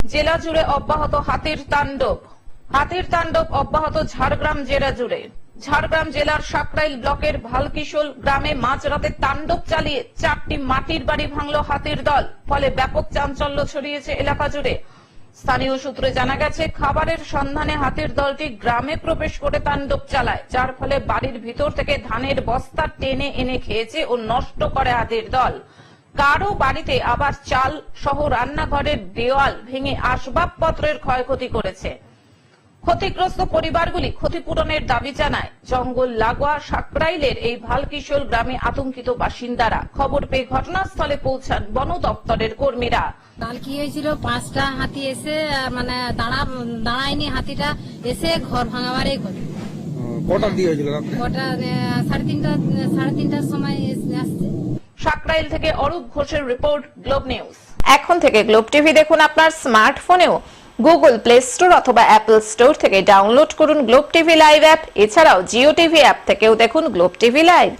জেলা জুড়ে অব্যাহত হাতির তাণ্ডব। হাতির তাণ্ডব অব্যাহত ঝাড়গ্রাম জেলা জুড়ে। ঝাড়গ্রাম জেলার সাকরাইল ব্লকের ভালকিশোল গ্রামে মাঝরাতে তাণ্ডব চালিয়ে চারটি মাটির বাড়ি ভাঙল হাতির দল, ফলে ব্যাপক চাঞ্চল্য ছড়িয়েছে এলাকা জুড়ে। স্থানীয় সূত্রে জানা গেছে, খাবারের সন্ধানে হাতির দলটি গ্রামে প্রবেশ করে তাণ্ডব চালায়, যার ফলে বাড়ির ভিতর থেকে ধানের বস্তা টেনে এনে খেয়েছে ও নষ্ট করে হাতির দল। কারও বাড়িতে আবার চাল সহ রান্নাঘরের দেওয়াল ভেঙে আসবাবপত্রের ক্ষয়ক্ষতি করেছে। ক্ষতিগ্রস্ত পরিবারগুলি ক্ষতিপূরণের দাবি জানায়। জঙ্গল লাগোয়া সাকরাইলের এই ভালকিশোর গ্রামে আতঙ্কিত বাসিন্দারা। খবর পেয়ে ঘটনাস্থলে পৌঁছান বন দপ্তরের কর্মীরা। কাল কি হয়েছিল? পাঁচটা হাতি এসে আহ, মানে দাঁড়া দাঁড়ায়নি হাতিটা এসে ঘর ভাঙাবারই করে কটার দিয়ে হয়েছিল রাত্রে? সাড়ে তিনটা সাড়ে তিনটার সময় আসছে। সাকরাইল থেকে অরূপ ঘোষের রিপোর্ট, গ্লোব নিউজ। এখন থেকে গ্লোব টিভি দেখুন আপনার স্মার্টফোনেও। গুগল প্লে স্টোর অথবা অ্যাপল স্টোর থেকে ডাউনলোড করুন গ্লোব টিভি লাইভ অ্যাপ। এছাড়াও জিও টিভি অ্যাপ থেকেও দেখুন গ্লোব টিভি লাইভ।